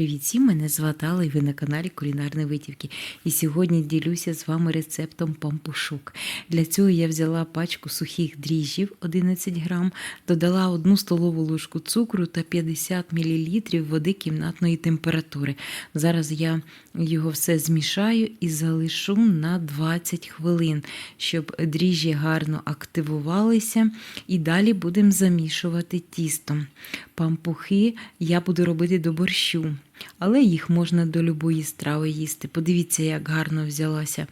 Привіт всім! Мене звати Алла і ви на каналі Кулінарні Витівки. І сьогодні ділюся з вами рецептом пампушок. Для цього я взяла пачку сухих дріжджів 11 грам, додала 1 столову ложку цукру та 50 мл води кімнатної температури. Зараз я його все змішаю і залишу на 20 хвилин, щоб дріжджі гарно активувалися. І далі будемо замішувати тістом. Пампухи я буду робити до борщу, але їх можна до любої страви їсти. Подивіться, як гарно взялася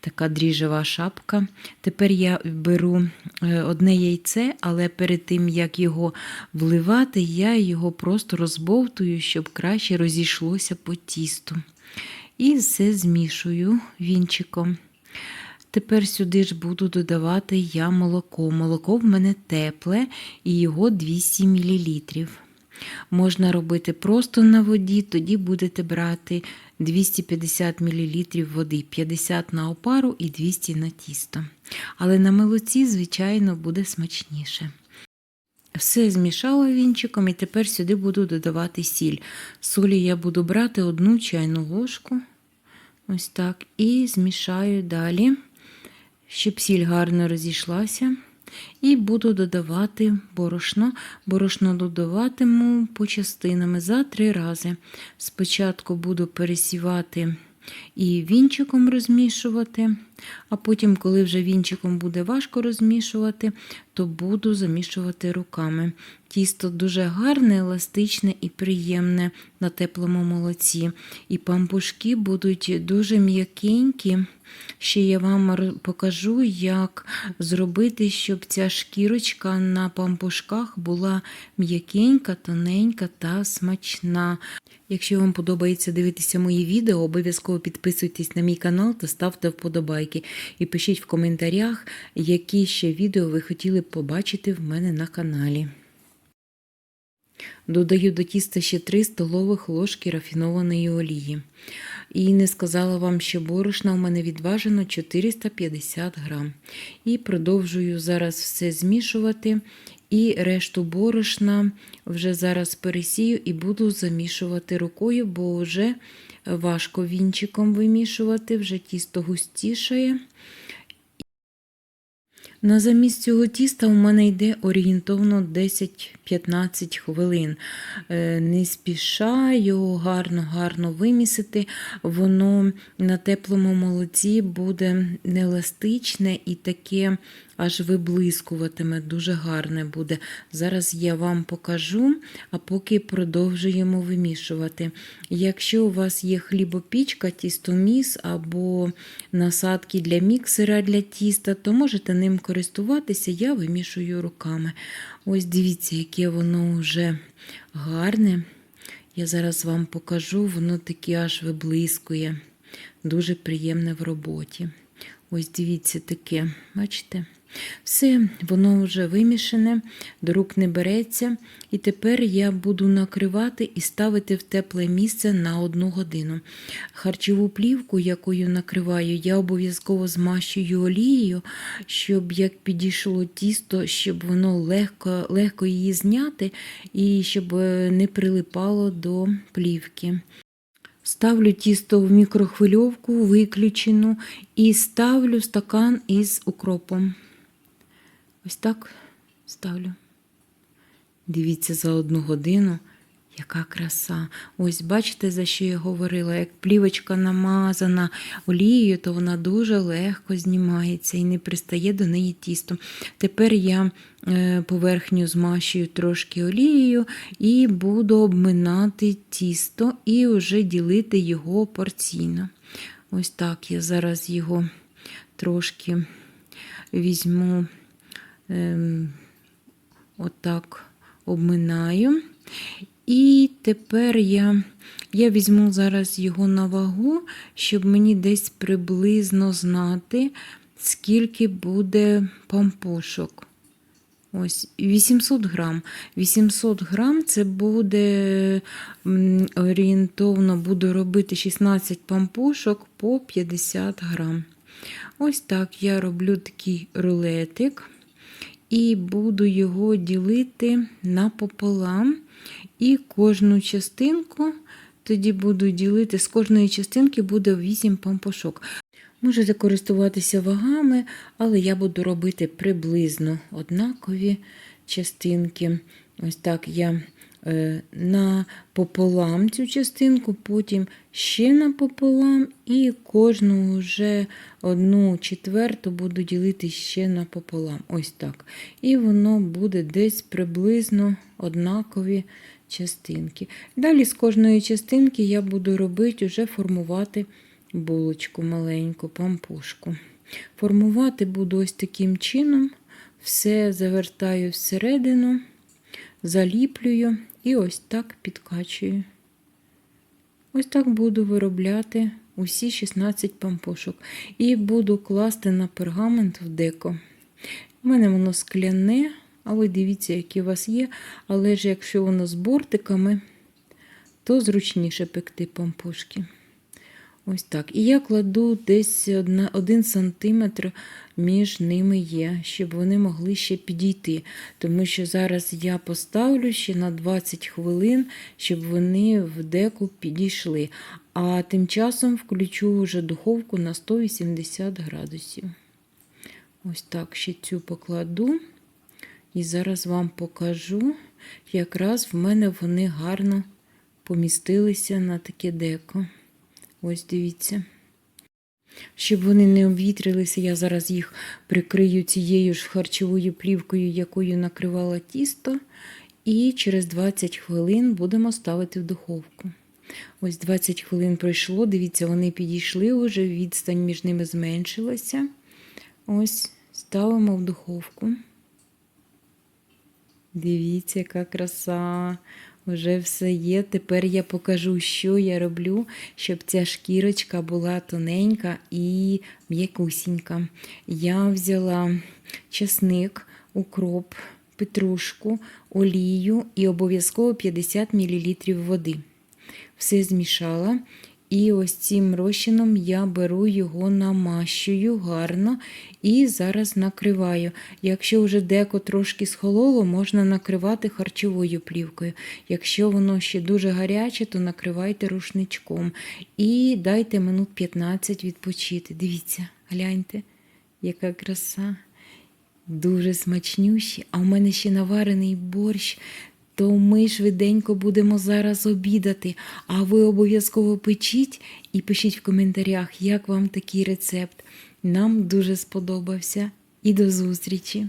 така дріжджева шапка. Тепер я беру е, одне яйце, але перед тим, як його вливати, я його просто розбовтую, щоб краще розійшлося по тісту. І все змішую вінчиком. Тепер сюди ж буду додавати я молоко. Молоко в мене тепле і його 200 мл. Можна робити просто на воді, тоді будете брати 250 мл води, 50 на опару і 200 на тісто. Але на молоці, звичайно, буде смачніше. Все змішала вінчиком і тепер сюди буду додавати сіль. Солі я буду брати одну чайну ложку. Ось так. І змішаю далі, щоб сіль гарно розійшлася. І буду додавати борошно. Борошно додаватиму по частинами за три рази. Спочатку буду пересівати і вінчиком розмішувати, а потім, коли вже вінчиком буде важко розмішувати, то буду замішувати руками. Тісто дуже гарне, еластичне і приємне на теплому молоці. І пампушки будуть дуже м'якенькі. Ще я вам покажу, як зробити, щоб ця шкірочка на пампушках була м'якенька, тоненька та смачна. Якщо вам подобається дивитися мої відео, обов'язково підписуйтесь на мій канал та ставте вподобайки. І пишіть в коментарях, які ще відео ви хотіли б побачити в мене на каналі. Додаю до тіста ще 3 столових ложки рафінованої олії. І не сказала вам, що борошна у мене відважено 450 грам. І продовжую зараз все змішувати. І решту борошна вже зараз пересію і буду замішувати рукою, бо вже важко вінчиком вимішувати, вже тісто густішає. На замість цього тіста у мене йде орієнтовно 10-15 хвилин. Е, не спіша його гарно-гарно вимісити, воно на теплому молоці буде еластичне і таке аж виблискуватиме, дуже гарне буде. Зараз я вам покажу, а поки продовжуємо вимішувати. Якщо у вас є хлібопічка, тістоміс або насадки для міксера для тіста, то можете ним користуватися, я вимішую руками. Ось дивіться, яке воно вже гарне. Я зараз вам покажу, воно таке аж виблискує, дуже приємне в роботі. Ось дивіться таке, бачите? Все, воно вже вимішане, до рук не береться. І тепер я буду накривати і ставити в тепле місце на одну годину. Харчову плівку, якою накриваю, я обов'язково змащую олією, щоб як підійшло тісто, щоб воно легко, легко її зняти і щоб е, не прилипало до плівки. Ставлю тісто в мікрохвильовку виключену і ставлю стакан із укропом. Ось так ставлю. Дивіться за одну годину, яка краса. Ось бачите, за що я говорила? Як плівочка намазана олією, то вона дуже легко знімається і не пристає до неї тісто. Тепер я е, поверхню змащую трошки олією і буду обминати тісто і вже ділити його порційно. Ось так я зараз його трошки візьму. Ем, отак обминаю. І тепер я я візьму зараз його на вагу, щоб мені десь приблизно знати, скільки буде пампушок. Ось 800 грам. 800 грам це буде орієнтовно буду робити 16 пампушок по 50 грам. Ось так я роблю такий рулетик і буду його ділити напополам. І кожну частинку тоді буду ділити, з кожної частинки буде 8 пампушок. Можете користуватися вагами, але я буду робити приблизно однакові частинки. Ось так я е, напополам цю частинку, потім ще напополам, і кожну вже одну четверту буду ділити ще напополам. Ось так. І воно буде десь приблизно однакові частинки. Далі з кожної частинки я буду робити, вже формувати булочку маленьку, пампушку. Формувати буду ось таким чином. Все завертаю всередину, заліплюю і ось так підкачую. Ось так буду виробляти усі 16 пампушок. І буду класти на пергамент в деко. У мене воно скляне, а ви дивіться, які у вас є. Але ж якщо воно з бортиками, то зручніше пекти пампушки. Ось так. І я кладу десь 1 см між ними є, щоб вони могли ще підійти. Тому що зараз я поставлю ще на 20 хвилин, щоб вони в деку підійшли. А тим часом включу вже духовку на 180 градусів. Ось так ще цю покладу. І зараз вам покажу, якраз в мене вони гарно помістилися на таке деко. Ось дивіться. Щоб вони не обвітрилися, я зараз їх прикрию цією ж харчовою плівкою, якою накривала тісто. І через 20 хвилин будемо ставити в духовку. Ось 20 хвилин пройшло. Дивіться, вони підійшли вже, відстань між ними зменшилася. Ось ставимо в духовку. Дивіться, яка краса. Вже все є. Тепер я покажу, що я роблю, щоб ця шкірочка була тоненька і м'якусінька. Я взяла чесник, укроп, петрушку, олію і обов'язково 50 мл води. Все змішала. І ось цим розчином я беру його намащую гарно і зараз накриваю. Якщо вже деко трошки схололо, можна накривати харчовою плівкою. Якщо воно ще дуже гаряче, то накривайте рушничком. І дайте минут 15 відпочити. Дивіться, гляньте, яка краса. Дуже смачнющі. А у мене ще наварений борщ. То ми швиденько будемо зараз обідати, а ви обов'язково печіть і пишіть в коментарях, як вам такий рецепт. Нам дуже сподобався. І до зустрічі!